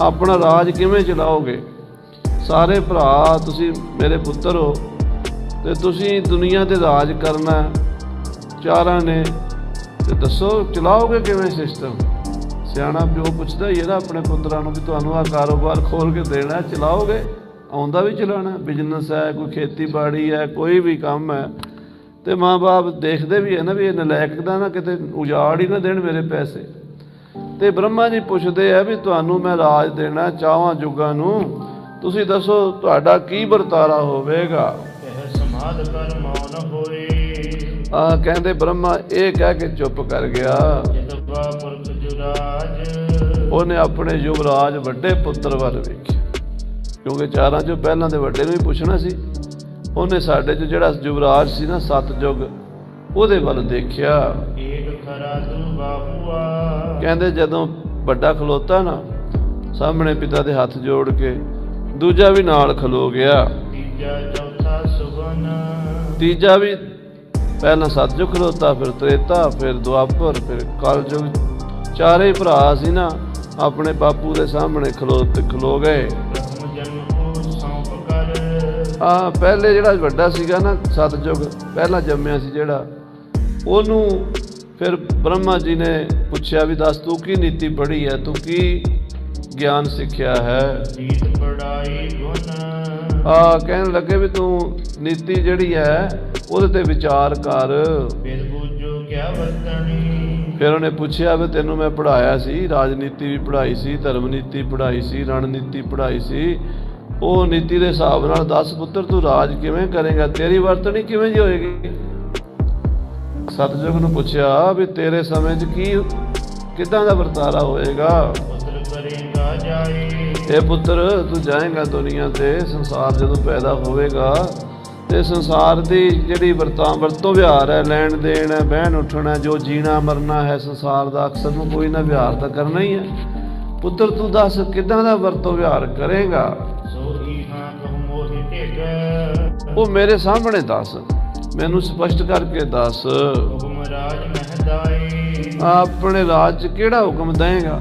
ਆਪਣਾ ਰਾਜ ਕਿਵੇਂ ਚਲਾਓਗੇ? ਸਾਰੇ ਭਰਾ, ਤੁਸੀਂ ਮੇਰੇ ਪੁੱਤਰ ਹੋ, ਤੇ ਤੁਸੀਂ ਦੁਨੀਆ ਤੇ ਰਾਜ ਕਰਨਾ ਚਾਰਾਂ ਨੇ, ਤੇ ਦੱਸੋ, ਚਲਾਓਗੇ ਕਿਵੇਂ ਸਿਸਟਮ ਸਿਆਣਾ ਪਿਓ ਪੁੱਛਦਾ ਹੀ ਹੈ ਨਾ ਆਪਣੇ ਪੁੱਤਰਾਂ ਨੂੰ ਵੀ ਤੁਹਾਨੂੰ ਆ ਕਾਰੋਬਾਰ ਖੋਲ ਕੇ ਦੇਣਾ ਚਲਾਓਗੇ? ਆਉਂਦਾ ਵੀ ਚਲਾਣਾ ਬਿਜ਼ਨਸ ਹੈ, ਕੋਈ ਖੇਤੀਬਾੜੀ ਹੈ, ਕੋਈ ਵੀ ਕੰਮ ਹੈ। ਤੇ ਮਾਂ-ਬਾਪ ਦੇਖਦੇ ਵੀ ਹੈ ਨਾ ਵੀ ਇਹ ਨਲਾਇਕ ਦਾ ਨਾ ਕਿਤੇ ਉਜਾੜ ਹੀ ਨਾ ਦੇਣ ਮੇਰੇ ਪੈਸੇ। ਤੇ ਬ੍ਰਹਮਾ ਜੀ ਪੁੱਛਦੇ ਆ ਵੀ ਤੁਹਾਨੂੰ ਮੈਂ ਰਾਜ ਦੇਣਾ ਚਾਹਾਂ ਜੁਗਾਂ ਨੂੰ ਤੁਸੀਂ ਦੱਸੋ ਤੁਹਾਡਾ ਕੀ ਵਰਤਾਰਾ ਹੋਵੇਗਾ? ਇਹ ਸਮਾਦ ਕਰ ਮੌਨ ਹੋਏ। ਆ ਕਹਿੰਦੇ ਬ੍ਰਹਮਾ ਇਹ ਕਹਿ ਕੇ ਚੁੱਪ ਕਰ ਗਿਆ। ਉਹਨੇ ਆਪਣੇ ਯੁਵਰਾਜ ਵੱਡੇ ਪੁੱਤਰ ਵੱਲ ਵੇਖਿਆ। ਕਿਉਂਕਿ ਚਾਰਾਂ ਚੋਂ ਪਹਿਲਾਂ ਦੇ ਵੱਡੇ ਨੂੰ ਹੀ ਪੁੱਛਣਾ ਸੀ। ਉਹਨੇ ਸਾਡੇ ਚ ਜਿਹੜਾ ਯੁਵਰਾਜ ਸੀ ਨਾ ਸਤਜੁਗ ਉਹਦੇ ਵੱਲ ਦੇਖਿਆ। ਕਹਿੰਦੇ ਜਦੋਂ ਵੱਡਾ ਖਲੋਤਾ ਨਾ ਸਾਹਮਣੇ ਪਿਤਾ ਦੇ ਹੱਥ ਜੋੜ ਕੇ ਦੂਜਾ ਵੀ ਨਾਲ ਖਲੋ ਗਿਆ। ਤੀਜਾ ਚੌਥਾ ਸੁਬਨ ਤੀਜਾ ਵੀ ਪਹਿਲਾਂ ਸਤਜੁਗ ਖਲੋਤਾ ਫਿਰ ਤ੍ਰੇਤਾ ਫਿਰ ਦੁਆਪਰ ਫਿਰ ਕਲਯੁਗ ਚਾਰੇ ਭਰਾ ਸੀ ਨਾ ਆਪਣੇ ਬਾਪੂ ਦੇ ਸਾਹਮਣੇ ਖਲੋ ਤੇ ਖਲੋ ਗਏ। ਆ ਪਹਿਲੇ ਜਿਹੜਾ ਵੱਡਾ ਸੀਗਾ ਨਾ ਸਤਜੁਗ ਪਹਿਲਾਂ ਜੰਮਿਆ ਸੀ ਜਿਹੜਾ ਉਹਨੂੰ ਫਿਰ ਬ੍ਰਹਮਾ ਜੀ ਨੇ ਪੁੱਛਿਆ ਵੀ ਦੱਸ ਤੂੰ ਕੀ ਨੀਤੀ ਪੜ੍ਹੀ ਹੈ? ਤੂੰ ਕੀ ਗਿਆਨ ਸਿੱਖਿਆ ਹੈ? ਜੀਤ ਪੜਾਈ ਗੁਣ। ਆ ਕਹਿਣ ਲੱਗੇ ਵੀ ਤੂੰ ਨੀਤੀ ਜਿਹੜੀ ਹੈ ਉਹਦੇ ਤੇ ਵਿਚਾਰ ਕਰ। ਫਿਰ ਬੂਝੋ ਕਿਆ ਵਰਤਣੀ। ਫਿਰ ਉਹਨੇ ਪੁੱਛਿਆ ਵੀ ਤੈਨੂੰ ਮੈਂ ਪੜਾਇਆ ਸੀ ਰਾਜਨੀਤੀ ਵੀ ਪੜਾਈ ਸੀ ਧਰਮ ਨੀਤੀ ਪੜਾਈ ਸੀ ਰਣਨੀਤੀ ਪੜਾਈ ਸੀ। ਉਹ ਨੀਤੀ ਦੇ ਹਿਸਾਬ ਨਾਲ 10 ਪੁੱਤਰ ਤੂੰ ਰਾਜ ਕਿਵੇਂ ਕਰੇਗਾ? ਤੇਰੀ ਵਰਤਣੀ ਕਿਵੇਂ ਜੀ ਹੋਏਗੀ? ਸਤਜੁਗ ਨੂੰ ਪੁੱਛਿਆ ਵੀ ਤੇਰੇ ਸਮੇਂ 'ਚ ਕੀ ਕਿਦਾਂ ਦਾ ਵਰਤਾਰਾ ਹੋਏਗਾ? ਪੁੱਤਰ ਕਰੇਗਾ ਜਾਏ ਇਹ ਪੁੱਤਰ ਤੂੰ ਜਾਏਗਾ ਦੁਨੀਆ ਤੇ ਸੰਸਾਰ ਜਦੋਂ ਪੈਦਾ ਹੋਵੇਗਾ ਤੇ ਸੰਸਾਰ ਦੀ ਜਿਹੜੀ ਵਰਤਾਂ ਵਰਤੋਂ ਵਿਹਾਰ ਹੈ ਲੈਣ ਦੇਣ ਹੈ ਬਹਿਣ ਉੱਠਣਾ ਜੋ ਜੀਣਾ ਮਰਨਾ ਹੈ ਸੰਸਾਰ ਦਾ ਅਕਸਰ ਨੂੰ ਕੋਈ ਨਾ ਵਿਹਾਰ ਤਾਂ ਕਰਨਾ ਹੀ ਹੈ। ਪੁੱਤਰ ਤੂੰ ਦੱਸ ਕਿਦਾਂ ਦਾ ਵਰਤੋਂ ਵਿਹਾਰ ਕਰੇਗਾ? ਸੋ ਨਾ ਕਹੂੰ ਉਹ ਮੇਰੇ ਸਾਹਮਣੇ ਦੱਸ। ਮੈਨੂੰ ਸਪਸ਼ਟ ਕਰਕੇ ਦੱਸ। ਹੁਕਮ ਰਾਜ ਮਹਦਾਈ ਆਪਣੇ ਰਾਜ 'ਚ ਕਿਹੜਾ ਹੁਕਮ ਦੇਏਗਾ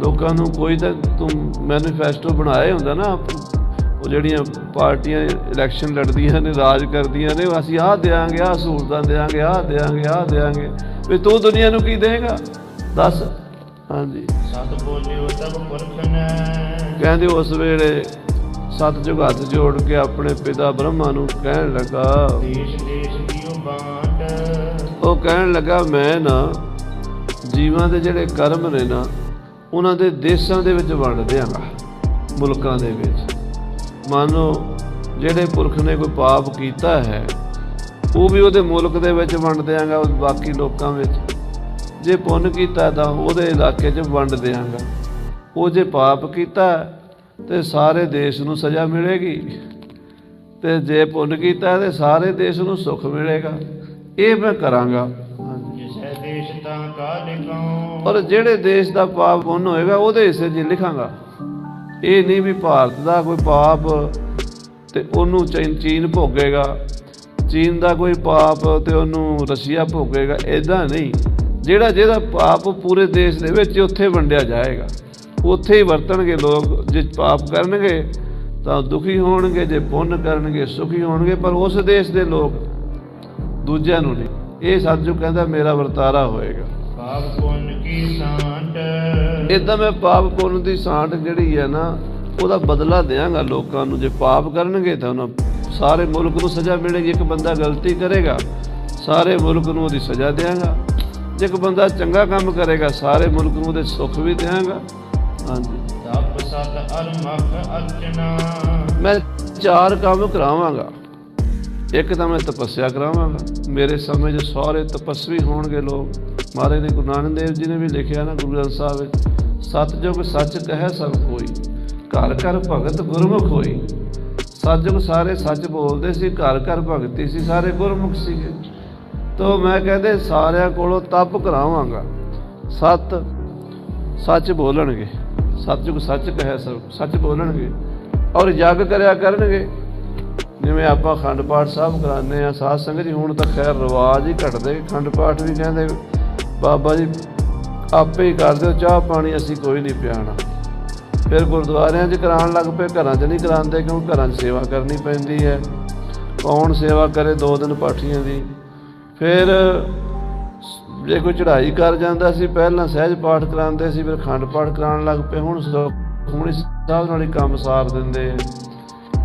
ਲੋਕਾਂ ਨੂੰ ਕੋਈ ਤਾਂ ਤੂੰ ਮੈਨੀਫੈਸਟੋ ਬਣਾਇਆ ਹੁੰਦਾ ਨਾ ਉਹ ਜਿਹੜੀਆਂ ਪਾਰਟੀਆਂ ਇਲੈਕਸ਼ਨ ਲੜਦੀਆਂ ਨੇ ਰਾਜ ਕਰਦੀਆਂ ਨੇ ਅਸੀਂ ਆਹ ਦੇਾਂਗੇ ਆਹ ਸਹੂਲਤਾਂ ਦੇਾਂਗੇ ਆਹ ਦੇਾਂਗੇ ਆਹ ਦੇਾਂਗੇ ਵੀ ਤੂੰ ਦੁਨੀਆ ਨੂੰ ਕੀ ਦੇਏਗਾ ਦੱਸ। ਹਾਂਜੀ। ਸਤ ਬੋਲਿਓ ਤਬ ਪੁਰਖ ਨੇ। ਕਹਿੰਦੇ ਉਸ ਵੇਲੇ ਸਤਜੁਗ ਹੱਥ ਜੋੜ ਕੇ ਆਪਣੇ ਪਿਤਾ ਬ੍ਰਹਮਾ ਨੂੰ ਕਹਿਣ ਲੱਗਾ। ਦੇਸ਼ ਦੇਸ਼ ਦੀਓ ਬਾਟ ਉਹ ਕਹਿਣ ਲੱਗਾ, ਮੈਂ ਨਾ ਜੀਵਾਂ ਦੇ ਜਿਹੜੇ ਕਰਮ ਨੇ ਨਾ, ਉਹਨਾਂ ਦੇ ਦੇਸ਼ਾਂ ਦੇ ਵਿੱਚ ਵੰਡ ਦਿਆਂਗਾ, ਮੁਲਕਾਂ ਦੇ ਵਿੱਚ। ਮੰਨ, ਜਿਹੜੇ ਪੁਰਖ ਨੇ ਕੋਈ ਪਾਪ ਕੀਤਾ ਹੈ, ਉਹ ਵੀ ਉਹਦੇ ਮੁਲਕ ਦੇ ਵਿੱਚ ਵੰਡ ਦਿਆਂਗਾ, ਉਹ ਬਾਕੀ ਲੋਕਾਂ ਵਿੱਚ। ਜੇ ਪੁੰਨ ਕੀਤਾ ਤਾਂ ਉਹਦੇ ਇਲਾਕੇ 'ਚ ਵੰਡ ਦਿਆਂਗਾ। ਉਹ ਜੇ ਪਾਪ ਕੀਤਾ ਤੇ ਸਾਰੇ ਦੇਸ਼ ਨੂੰ ਸਜ਼ਾ ਮਿਲੇਗੀ। ਤੇ ਜੇ ਪੁੰਨ ਕੀਤਾ ਤੇ ਸਾਰੇ ਦੇਸ਼ ਨੂੰ ਸੁੱਖ ਮਿਲੇਗਾ। ਇਹ ਮੈਂ ਕਰਾਂਗਾ। ਜਿਸੈ ਦੇਸ਼ ਤਾਂ ਕਾਲ ਕਉ ਔਰ ਜਿਹੜੇ ਦੇਸ਼ ਦਾ ਪਾਪ ਪੁੰਨ ਹੋਏਗਾ ਉਹਦੇ ਹਿੱਸੇ 'ਚ ਲਿਖਾਂਗਾ। ਇਹ ਨਹੀਂ ਵੀ ਭਾਰਤ ਦਾ ਕੋਈ ਪਾਪ ਤੇ ਉਹਨੂੰ ਚੀਨ ਚੀਨ ਭੋਗੇਗਾ। ਚੀਨ ਦਾ ਕੋਈ ਪਾਪ ਤੇ ਉਹਨੂੰ ਰਸ਼ੀਆ ਭੋਗੇਗਾ। ਐਦਾਂ ਨਹੀਂ। ਜਿਹੜਾ ਜਿਹਦਾ ਪਾਪ ਪੂਰੇ ਦੇਸ਼ ਦੇ ਵਿੱਚ ਉੱਥੇ ਵੰਡਿਆ ਜਾਏਗਾ। ਉੱਥੇ ਹੀ ਵਰਤਣਗੇ ਲੋਕ ਜੇ ਪਾਪ ਕਰਨਗੇ ਤਾਂ ਦੁਖੀ ਹੋਣਗੇ ਜੇ ਪੁੰਨ ਕਰਨਗੇ ਸੁਖੀ ਹੋਣਗੇ ਪਰ ਉਸ ਦੇਸ਼ ਦੇ ਲੋਕ ਦੂਜਿਆਂ ਨੂੰ ਨਹੀਂ। ਇਹ ਸਤਿਜੁਗ ਕਹਿੰਦਾ ਮੇਰਾ ਵਰਤਾਰਾ ਹੋਏਗਾ। ਪਾਪ ਪੁੰਨ ਕੀ ਸਾਂਟ? ਇਦਾਂ ਮੈਂ ਪਾਪ ਪੁੰਨ ਦੀ ਸਾਂਟ ਜਿਹੜੀ ਹੈ ਨਾ ਉਹਦਾ ਬਦਲਾ ਦੇਵਾਂਗਾ ਲੋਕਾਂ ਨੂੰ। ਜੇ ਪਾਪ ਕਰਨਗੇ ਤਾਂ ਉਹਨਾਂ ਸਾਰੇ ਮੁਲਕ ਨੂੰ ਸਜ਼ਾ ਮਿਲੇਗੀ। ਇੱਕ ਬੰਦਾ ਗਲਤੀ ਕਰੇਗਾ ਸਾਰੇ ਮੁਲਕ ਨੂੰ ਉਹਦੀ ਸਜ਼ਾ ਦੇਵਾਂਗਾ ਜੇ ਇੱਕ ਬੰਦਾ ਚੰਗਾ ਕੰਮ ਕਰੇਗਾ ਸਾਰੇ ਮੁਲਕ ਨੂੰ ਉਹਦੇ ਸੁੱਖ ਵੀ ਦੇਵਾਂਗਾ ਹਾਂਜੀ। ਤਪ ਸਤ ਅਰਮਖ ਅਰਚਨਾ। ਮੈਂ ਚਾਰ ਕੰਮ ਕਰਾਵਾਂਗਾ। ਇੱਕ ਤਾਂ ਮੈਂ ਤਪੱਸਿਆ ਕਰਾਵਾਂਗਾ। ਮੇਰੇ ਸਮੇਂ 'ਚ ਸਾਰੇ ਤਪਸਵੀ ਹੋਣਗੇ ਲੋਕ। ਮਹਾਰਾਜ ਨੇ ਗੁਰੂ ਨਾਨਕ ਦੇਵ ਜੀ ਨੇ ਵੀ ਲਿਖਿਆ ਨਾ ਗੁਰੂ ਗ੍ਰੰਥ ਸਾਹਿਬ ਵਿੱਚ ਸਤਜੁਗ ਸੱਚ ਕਹੈ ਸਭ ਕੋਈ ਘਰ ਘਰ ਭਗਤ ਗੁਰਮੁਖ ਹੋਈ। ਸਤਜੁਗ ਸਾਰੇ ਸੱਚ ਬੋਲਦੇ ਸੀ ਘਰ ਘਰ ਭਗਤੀ ਸੀ ਸਾਰੇ ਗੁਰਮੁਖ ਸੀਗੇ। ਤੋ ਮੈਂ ਕਹਿੰਦੇ ਸਾਰਿਆਂ ਕੋਲੋਂ ਤਪ ਕਰਾਵਾਂਗਾ। ਸਤ ਸੱਚ ਬੋਲਣਗੇ। ਸਤਜੁਗ ਸੱਚ ਕਹੈ ਸਭ ਸੱਚ ਬੋਲਣਗੇ। ਔਰ ਜਗ ਕਰਿਆ ਕਰਨਗੇ। ਜਿਵੇਂ ਆਪਾਂ ਖੰਡ ਪਾਠ ਸਾਹਿਬ ਕਰਾਉਂਦੇ ਆ ਸਾਧ ਸੰਗਤ ਜੀ, ਹੁਣ ਤਾਂ ਖੈਰ ਰਿਵਾਜ ਹੀ ਘਟਦੇ। ਖੰਡ ਪਾਠ ਵੀ ਕਹਿੰਦੇ, ਬਾਬਾ ਜੀ, ਆਪੇ ਹੀ ਕਰ ਦਿਓ, ਚਾਹ ਪਾਣੀ ਅਸੀਂ ਕੋਈ ਨਹੀਂ ਪਿਆਣਾ। ਫਿਰ ਗੁਰਦੁਆਰਿਆਂ 'ਚ ਕਰਾਉਣ ਲੱਗ ਪਏ, ਘਰਾਂ 'ਚ ਨਹੀਂ ਕਰਾਉਂਦੇ ਕਿਉਂਕਿ ਘਰਾਂ 'ਚ ਸੇਵਾ ਕਰਨੀ ਪੈਂਦੀ ਹੈ। ਕੌਣ ਸੇਵਾ ਕਰੇ ਦੋ ਦਿਨ ਪਾਠੀਆਂ ਦੀ? ਫਿਰ ਜੇ ਕੋਈ ਚੜ੍ਹਾਈ ਕਰ ਜਾਂਦਾ ਸੀ, ਪਹਿਲਾਂ ਸਹਿਜ ਪਾਠ ਕਰਾਉਂਦੇ ਸੀ, ਫਿਰ ਖੰਡ ਪਾਠ ਕਰਾਉਣ ਲੱਗ ਪਏ। ਹੁਣ ਹੁਣੀ ਸਾਹਿਬ ਨਾਲ ਹੀ ਕੰਮ ਸਾਰ ਦਿੰਦੇ ਆ।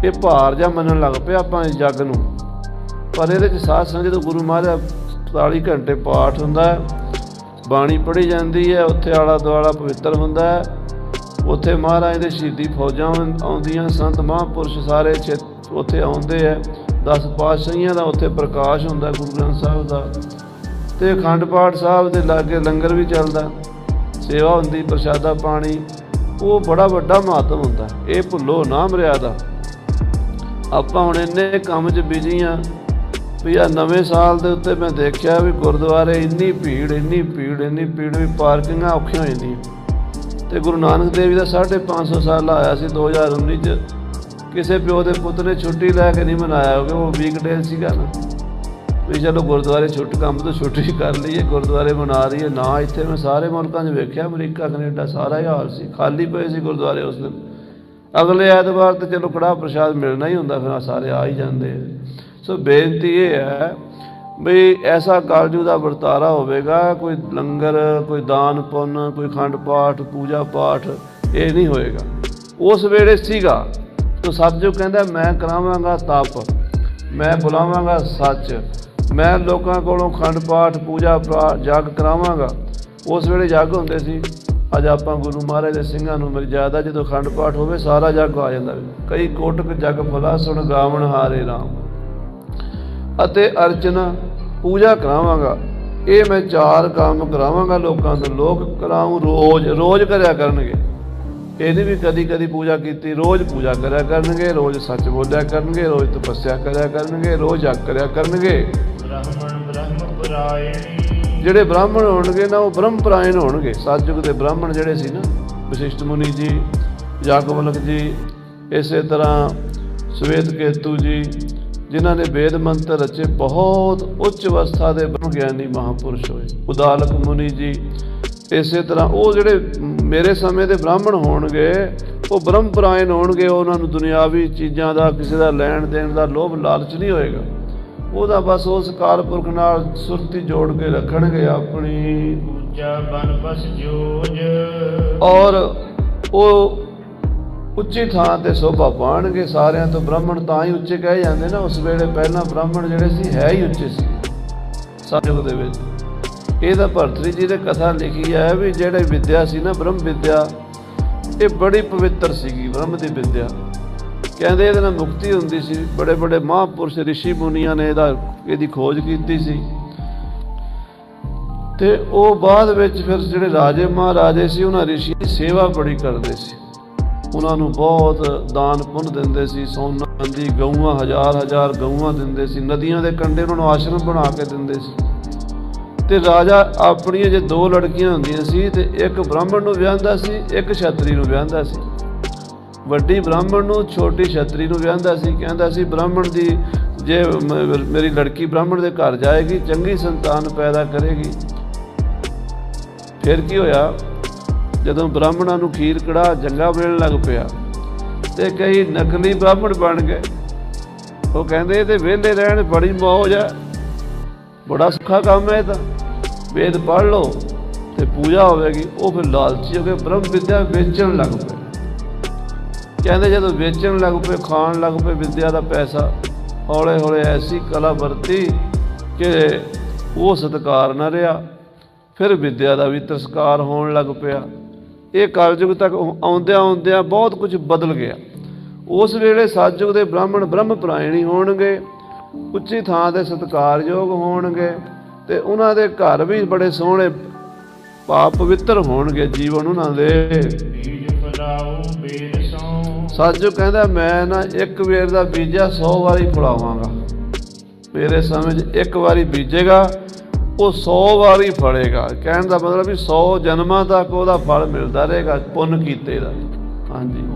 ਇਹ ਭਾਰ ਜਾਂ ਮੰਨਣ ਲੱਗ ਪਏ ਆਪਾਂ ਇਸ ਜੱਗ ਨੂੰ। ਪਰ ਇਹਦੇ ਚ ਸਾਧ ਸੰਗਤ ਜਦੋਂ ਗੁਰੂ ਮਹਾਰਾਜ 44 ਘੰਟੇ ਪਾਠ ਹੁੰਦਾ ਬਾਣੀ ਪੜ੍ਹੀ ਜਾਂਦੀ ਹੈ, ਉੱਥੇ ਆਲਾ ਦੁਆਲਾ ਪਵਿੱਤਰ ਹੁੰਦਾ ਹੈ। ਉੱਥੇ ਮਹਾਰਾਜ ਦੇ ਸ਼ਹੀਦੀ ਫੌਜਾਂ ਆਉਂਦੀਆਂ, ਸੰਤ ਮਹਾਂਪੁਰਸ਼ ਸਾਰੇ ਛੇ- ਉੱਥੇ ਆਉਂਦੇ ਆ ਦਸ ਪਾਤਸ਼ਾਹੀਆਂ ਦਾ ਉੱਥੇ ਪ੍ਰਕਾਸ਼ ਹੁੰਦਾ ਗੁਰੂ ਗ੍ਰੰਥ ਸਾਹਿਬ ਦਾ। ਤੇ ਅਖੰਡ ਪਾਠ ਸਾਹਿਬ ਦੇ ਲਾਗੇ ਲੰਗਰ ਵੀ ਚੱਲਦਾ। ਸੇਵਾ ਹੁੰਦੀ, ਪ੍ਰਸ਼ਾਦਾ ਪਾਣੀ, ਉਹ ਬੜਾ ਵੱਡਾ ਮਹੱਤਵ ਹੁੰਦਾ। ਇਹ ਭੁੱਲੋ ਨਾ ਮਰਿਆਦਾ। ਆਪਾਂ ਹੁਣ ਇੰਨੇ ਕੰਮ 'ਚ ਬਿਜ਼ੀ ਆ ਵੀ ਆ ਨਵੇਂ ਸਾਲ ਦੇ ਉੱਤੇ ਮੈਂ ਦੇਖਿਆ ਵੀ ਗੁਰਦੁਆਰੇ ਇੰਨੀ ਭੀੜ ਇੰਨੀ ਭੀੜ ਇੰਨੀ ਭੀੜ ਵੀ ਪਾਰਕਿੰਗਾਂ ਔਖੀਆਂ ਹੋ ਜਾਂਦੀਆਂ ਤੇ ਗੁਰੂ ਨਾਨਕ ਦੇਵ ਜੀ ਦਾ 550 ਸਾਲ ਆਇਆ ਸੀ 2019 ਚ। ਕਿਸੇ ਪਿਓ ਦੇ ਪੁੱਤ ਨੇ ਛੁੱਟੀ ਲੈ ਕੇ ਨਹੀਂ ਮਨਾਇਆ, ਕਿਉਂਕਿ ਉਹ ਵੀਕਡੇ ਸੀਗਾ ਨਾ। ਵੀ ਚਲੋ ਗੁਰਦੁਆਰੇ ਛੁੱਟ ਕੰਮ ਤੋਂ ਛੁੱਟੀ ਕਰ ਲਈਏ, ਗੁਰਦੁਆਰੇ ਮਨਾ ਰਹੀ ਨਾ ਇੱਥੇ ਮੈਂ ਸਾਰੇ ਮੁਲਕਾਂ 'ਚ ਵੇਖਿਆ, ਅਮਰੀਕਾ, ਕੈਨੇਡਾ, ਸਾਰਾ ਹੀ ਹਾਲ ਸੀ, ਖਾਲੀ ਪਏ ਸੀ ਗੁਰਦੁਆਰੇ ਉਸ ਦਿਨ। ਅਗਲੇ ਐਤਵਾਰ ਤੇ ਚਲੋ ਕੜਾਹ ਪ੍ਰਸ਼ਾਦ ਮਿਲਣਾ ਹੀ ਹੁੰਦਾ, ਫਿਰ ਸਾਰੇ ਆ ਹੀ ਜਾਂਦੇ। ਸੋ ਬੇਨਤੀ ਇਹ ਹੈ ਵੀ ਐਸਾ ਕਾਲਜੂ ਦਾ ਵਰਤਾਰਾ ਹੋਵੇਗਾ, ਕੋਈ ਲੰਗਰ, ਕੋਈ ਦਾਨ ਪੁੰਨ, ਕੋਈ ਖੰਡ ਪਾਠ, ਪੂਜਾ ਪਾਠ, ਇਹ ਨਹੀਂ ਹੋਏਗਾ। ਉਸ ਵੇਲੇ ਸੀਗਾ ਤੋ ਸਤਿਜੂ ਕਹਿੰਦਾ, ਮੈਂ ਕਰਾਵਾਂਗਾ ਤਪ, ਮੈਂ ਬੁਲਾਵਾਂਗਾ ਸੱਚ ਮੈਂ ਲੋਕਾਂ ਕੋਲੋਂ ਖੰਡ ਪਾਠ, ਪੂਜਾ ਪਾ- ਜਗ ਕਰਾਵਾਂਗਾ। ਉਸ ਵੇਲੇ ਜਗ ਹੁੰਦੇ ਸੀ। ਅੱਜ ਆਪਾਂ ਗੁਰੂ ਮਹਾਰਾਜ ਦੇ ਸਿੰਘਾਂ ਨੂੰ ਮਿਲ ਜਾਦਾ ਜਦੋਂ ਖੰਡ ਪਾਠ ਹੋਵੇ ਸਾਰਾ ਜਗ ਆ ਜਾਂਦਾ ਕਈ ਕੋਟਕ ਜੱਗ ਫਲਾ ਸੁਣ ਗਾਵਣ ਹਾਰੇ ਰਾਮ। ਅਤੇ ਅਰਚਨਾ, ਪੂਜਾ ਕਰਾਵਾਂਗਾ। ਇਹ ਮੈਂ ਚਾਰ ਕੰਮ ਕਰਾਵਾਂਗਾ ਲੋਕਾਂ ਤੋਂ। ਲੋਕ ਕਰਾਉਂ ਰੋਜ਼ ਰੋਜ਼ ਕਰਿਆ ਕਰਨਗੇ। ਇਹ ਨਹੀਂ ਵੀ ਕਦੀ ਕਦੀ ਪੂਜਾ ਕੀਤੀ ਰੋਜ਼ ਪੂਜਾ ਕਰਿਆ ਕਰਨਗੇ ਰੋਜ਼ ਸੱਚ ਬੋਲਿਆ ਕਰਨਗੇ ਰੋਜ਼ ਤਪੱਸਿਆ ਕਰਿਆ ਕਰਨਗੇ ਰੋਜ਼ ਜਗ ਕਰਿਆ ਕਰਨਗੇ। ਬ੍ਰਾਹਮਣ ਬ੍ਰਹਮ ਪੁਰਾਇਣੀ ਜਿਹੜੇ ਬ੍ਰਾਹਮਣ ਹੋਣਗੇ ਨਾ ਉਹ ਬ੍ਰਹਮ ਪਰਾਇਣ ਹੋਣਗੇ। ਸਤਜੁਗ ਦੇ ਬ੍ਰਾਹਮਣ ਜਿਹੜੇ ਸੀ ਨਾ ਵਸ਼ਿਸ਼ਟ ਮੁਨੀ ਜੀ ਜਾਗਵਲਕ ਜੀ ਇਸੇ ਤਰ੍ਹਾਂ ਸਵੇਤ ਕੇਤੂ ਜੀ ਜਿਨ੍ਹਾਂ ਨੇ ਵੇਦ ਮੰਤਰ ਰਚੇ ਬਹੁਤ ਉੱਚ ਅਵਸਥਾ ਦੇ ਬ੍ਰਹਮ ਗਿਆਨੀ ਮਹਾਪੁਰਸ਼ ਹੋਏ। ਉਦਾਲਕ ਮੁਨੀ ਜੀ ਇਸੇ ਤਰ੍ਹਾਂ ਉਹ ਜਿਹੜੇ ਮੇਰੇ ਸਮੇਂ ਦੇ ਬ੍ਰਾਹਮਣ ਹੋਣਗੇ ਉਹ ਬ੍ਰਹਮ ਪਰਾਇਣ ਹੋਣਗੇ ਉਹਨਾਂ ਨੂੰ ਦੁਨਿਆਵੀ ਚੀਜ਼ਾਂ ਦਾ ਕਿਸੇ ਦਾ ਲੈਣ ਦੇਣ ਦਾ ਲੋਭ ਲਾਲਚ ਨਹੀਂ ਹੋਏਗਾ। ਉਹਦਾ ਬਸ ਉਸ ਕਾਲਪੁਰਖ ਨਾਲ ਸੁਰਤੀ ਜੋੜ ਕੇ ਰੱਖਣਗੇ ਆਪਣੀ। ਪੂਜਾ ਬਨ ਬਸ ਜੋਜ। ਔਰ ਉਹ ਉੱਚੀ ਥਾਂ ਤੇ ਸੋਭਾ ਪਾਣਗੇ ਸਾਰਿਆਂ ਤੋਂ ਬ੍ਰਾਹਮਣ ਤਾਂ ਹੀ ਉੱਚੇ ਕਹੇ ਜਾਂਦੇ ਨਾ। ਉਸ ਵੇਲੇ ਪਹਿਲਾਂ ਬ੍ਰਾਹਮਣ ਜਿਹੜੇ ਸੀ ਹੈ ਹੀ ਉੱਚੇ ਸੀ। ਸਤਯੁਗ ਦੇ ਵਿੱਚ। ਇਹਦਾ ਭਰਤਰੀ ਜੀ ਨੇ ਕਥਾ ਲਿਖੀ ਹੈ ਵੀ ਜਿਹੜੇ ਵਿਦਿਆ ਸੀ ਨਾ, ਬ੍ਰਹਮ ਵਿਦਿਆ, ਇਹ ਬੜੀ ਪਵਿੱਤਰ ਸੀਗੀ, ਬ੍ਰਹਮ ਦੀ ਵਿਦਿਆ। ਕਹਿੰਦੇ ਇਹਦੇ ਨਾਲ ਮੁਕਤੀ ਹੁੰਦੀ ਸੀ। ਬੜੇ ਬੜੇ ਮਹਾਂਪੁਰਸ਼ ਰਿਸ਼ੀ ਮੁਨੀਆਂ ਨੇ ਇਹਦਾ, ਇਹਦੀ ਖੋਜ ਕੀਤੀ ਸੀ। ਤੇ ਉਹ ਬਾਅਦ ਵਿੱਚ ਫਿਰ ਜਿਹੜੇ ਰਾਜੇ ਮਹਾਰਾਜੇ ਸੀ, ਉਹਨਾਂ ਰਿਸ਼ੀ ਦੀ ਸੇਵਾ ਬੜੀ ਕਰਦੇ ਸੀ। ਉਹਨਾਂ ਨੂੰ ਬਹੁਤ ਦਾਨ ਪੁੰਨ ਦਿੰਦੇ ਸੀ, ਸੋਨਾ ਦੀ ਗਊਆਂ, ਹਜ਼ਾਰ ਹਜ਼ਾਰ ਗਊਆਂ ਦਿੰਦੇ ਸੀ। ਨਦੀਆਂ ਦੇ ਕੰਢੇ ਉਹਨਾਂ ਨੂੰ ਆਸ਼ਰਮ ਬਣਾ ਕੇ ਦਿੰਦੇ ਸੀ। ਤੇ ਰਾਜਾ ਆਪਣੀਆਂ ਜੇ ਦੋ ਲੜਕੀਆਂ ਹੁੰਦੀਆਂ ਸੀ ਤੇ ਇੱਕ ਬ੍ਰਾਹਮਣ ਨੂੰ ਵਿਆਹਦਾ ਸੀ, ਇੱਕ ਛਤਰੀ ਨੂੰ ਵਿਆਹਦਾ ਸੀ। ਵੱਡੀ ਬ੍ਰਾਹਮਣ ਨੂੰ ਛੋਟੀ ਛਤਰੀ ਨੂੰ ਵਿਆਹਦਾ ਸੀ, ਕਹਿੰਦਾ ਸੀ, ਬ੍ਰਾਹਮਣ ਦੀ ਜੇ ਮੇਰੀ ਲੜਕੀ ਬ੍ਰਾਹਮਣ ਦੇ ਘਰ ਜਾਏਗੀ, ਚੰਗੀ ਸੰਤਾਨ ਪੈਦਾ ਕਰੇਗੀ। ਫਿਰ ਕੀ ਹੋਇਆ? ਜਦੋਂ ਬ੍ਰਾਹਮਣਾਂ ਨੂੰ ਖੀਰ ਕੜਾ ਜੰਗਾ ਮਿਲਣ ਲੱਗ ਪਿਆ ਤੇ ਕਈ ਨਕਲੀ ਬ੍ਰਾਹਮਣ ਬਣ ਗਏ। ਉਹ ਕਹਿੰਦੇ ਤੇ ਵਿਹਲੇ ਰਹਿਣ ਬੜੀ ਮੌਜ ਹੈ ਬੜਾ ਸੁੱਖਾ ਕੰਮ ਹੈ ਇਹ ਤਾਂ। ਵੇਦ ਪੜ੍ਹ ਲਓ ਤੇ ਪੂਜਾ ਹੋਵੇਗੀ, ਉਹ ਫਿਰ ਲਾਲਚੀ ਹੋ ਕੇ ਬ੍ਰਹਮ ਵਿਦਿਆ ਵੇਚਣ ਲੱਗ ਪਏ। ਕਹਿੰਦੇ ਜਦੋਂ ਵੇਚਣ ਲੱਗ ਪਏ, ਖਾਣ ਲੱਗ ਪਏ ਵਿਦਿਆ ਦਾ ਪੈਸਾ ਹੌਲੇ ਹੌਲੇ ਐਸੀ ਕਲਾ ਵਰਤੀ ਕਿ ਉਹ ਸਤਕਾਰ ਨਾ ਰਿਹਾ। ਫਿਰ ਵਿਦਿਆ ਦਾ ਵੀ ਤਿਰਸਕਾਰ ਹੋਣ ਲੱਗ ਪਿਆ। ਇਹ ਕਲਯੁਗ ਤੱਕ ਆਉਂਦਿਆਂ ਆਉਂਦਿਆਂ ਬਹੁਤ ਕੁਝ ਬਦਲ ਗਿਆ। ਉਸ ਵੇਲੇ ਸਤਜੁਗ ਦੇ ਬ੍ਰਾਹਮਣ ਬ੍ਰਹਮ ਪ੍ਰਾਇਣੀ ਹੋਣਗੇ। ਉੱਚੀ ਥਾਂ ਤੇ ਸਤਕਾਰਯੋਗ ਹੋਣਗੇ ਤੇ ਉਹਨਾਂ ਦੇ ਘਰ ਵੀ ਬੜੇ ਸੋਹਣੇ ਪਾਪ ਪਵਿੱਤਰ ਹੋਣਗੇ, ਜੀਵਨ ਉਹਨਾਂ ਦੇ। ਬੀਜ ਫਲਾਉ ਬੇਦ ਸੋ ਸਤਿਜੂ ਕਹਿੰਦਾ, ਮੈਂ ਨਾ ਇੱਕ ਵੇਰ ਦਾ ਬੀਜਾ 100 ਵਾਰੀ ਫਲਾਵਾਂਗਾ ਮੇਰੇ ਸਮਝ ਇੱਕ ਵਾਰੀ ਬੀਜੇਗਾ, ਉਹ 100 ਵਾਰੀ ਫੜੇਗਾ। ਕਹਿਣ ਦਾ ਮਤਲਬ ਵੀ 100 ਜਨਮਾਂ ਤੱਕ ਉਹਦਾ ਫਲ ਮਿਲਦਾ ਰਹੇਗਾ, ਪੁੰਨ ਕੀਤੇ ਦਾ। ਹਾਂਜੀ।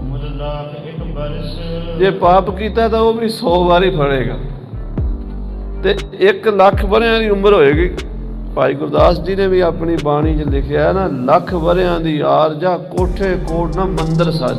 ਜੇ ਪਾਪ ਕੀਤਾ ਤਾਂ ਉਹ ਵੀ 100 ਵਾਰੀ ਫੜੇਗਾ। ਤੇ 1 ਲੱਖ ਵਰਿਆਂ ਦੀ ਉਮਰ ਹੋਏਗੀ। ਭਾਈ ਗੁਰਦਾਸ ਜੀ ਨੇ ਵੀ ਆਪਣੀ ਬਾਣੀ 'ਚ ਲਿਖਿਆ ਨਾ, ਲੱਖ ਵਰਿਆਂ ਦੀ ਆਰਜਾ ਕੋਠੇ ਕੋਟ ਨਾ ਮੰਦਰ ਸਾਜ।